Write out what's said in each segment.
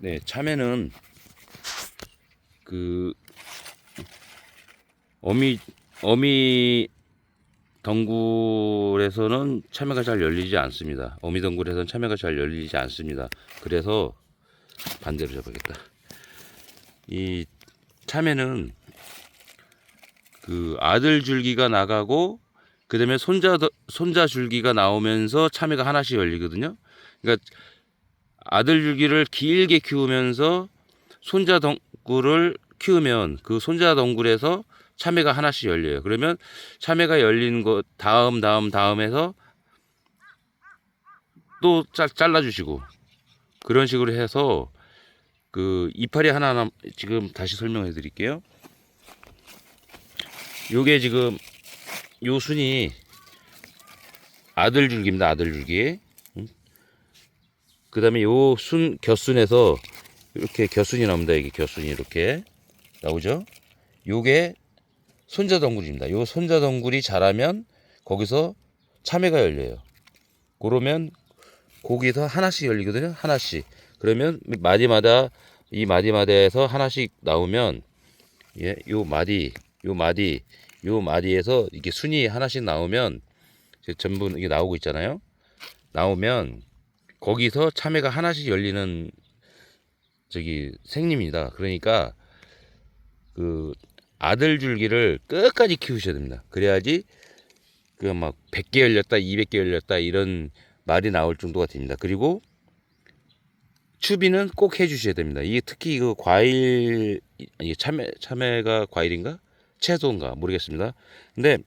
네, 참외는 그 어미 어미 덩굴에서는 참외가 잘 열리지 않습니다. 어미 덩굴에서는 참외가 잘 열리지 않습니다. 그래서 반대로 잡아야겠다. 이 참외는 그 아들 줄기가 나가고 그다음에 손자 더- 손자 줄기가 나오면서 참외가 하나씩 열리거든요. 그러니까 아들 줄기를 길게 키우면서 손자 덩굴을 키우면 그 손자 덩굴에서 참외가 하나씩 열려요. 그러면 참외가 열린 것 다음 다음 다음에서 또 잘, 잘라주시고 그런 식으로 해서 그 이파리 하나 남 지금 다시 설명해 드릴게요. 요게 지금 요 순이 아들 줄기입니다. 아들 줄기. 그 다음에 요순 곁순에서 이렇게 곁순이 나옵니다. 이게 곁순이 이렇게 나오죠. 요게 손자 덩굴입니다. 요 손자 덩굴이 자라면 거기서 참외가 열려요. 그러면 거기서 하나씩 열리거든요. 하나씩. 그러면 마디마다 이 마디마다에서 하나씩 나오면 예, 요 마디, 요 마디, 요 마디에서 이게 순이 하나씩 나오면 전부 이게 나오고 있잖아요. 나오면 거기서 참외가 하나씩 열리는 저기 생립니다. 그러니까 그 아들 줄기를 끝까지 키우셔야 됩니다. 그래야지 그 막 100개 열렸다, 200개 열렸다 이런 말이 나올 정도가 됩니다. 그리고 추비는 꼭 해주셔야 됩니다. 이게 특히 그 과일 참외 참외가 과일인가 채소인가 모르겠습니다. 근데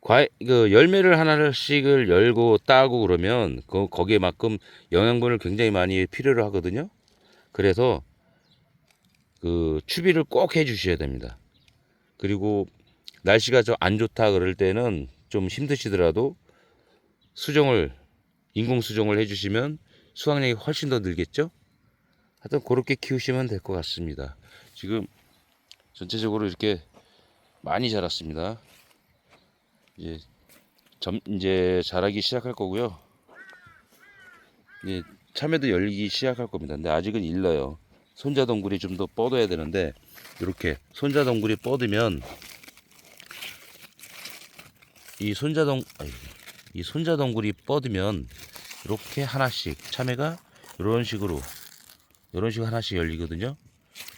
과일 그 열매를 하나씩을 열고 따고 그러면 그 거기에 만큼 영양분을 굉장히 많이 필요로 하거든요. 그래서 그 추비를 꼭 해주셔야 됩니다. 그리고 날씨가 좀 안 좋다 그럴 때는 좀 힘드시더라도 수정을 인공 수정을 해주시면 수확량이 훨씬 더 늘겠죠. 하여튼 그렇게 키우시면 될 것 같습니다. 지금 전체적으로 이렇게 많이 자랐습니다. 이제 점 이제 자라기 시작할 거고요. 이제 참외도 열리기 시작할 겁니다. 근데 아직은 일러요. 손자 덩굴이 좀 더 뻗어야 되는데 이렇게 손자 덩굴이 뻗으면 이 손자 덩 아이고, 이 손자 덩굴이 뻗으면 이렇게 하나씩 참외가 이런 식으로 이런 식으로 하나씩 열리거든요.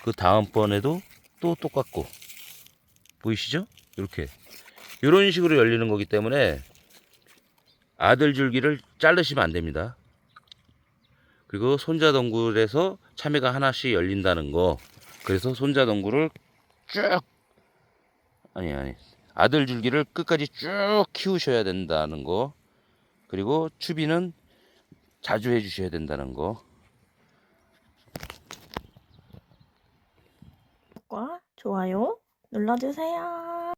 그 다음번에도 또 똑같고 보이시죠? 이렇게 이런 식으로 열리는 거기 때문에 아들 줄기를 자르시면 안 됩니다. 그리고 손자 덩굴에서 참외가 하나씩 열린다는 거. 그래서 손자 덩굴을 쭉 아니 아니 아들 줄기를 끝까지 쭉 키우셔야 된다는 거. 그리고 추비는 자주 해주셔야 된다는 거. 좋아요 눌러주세요.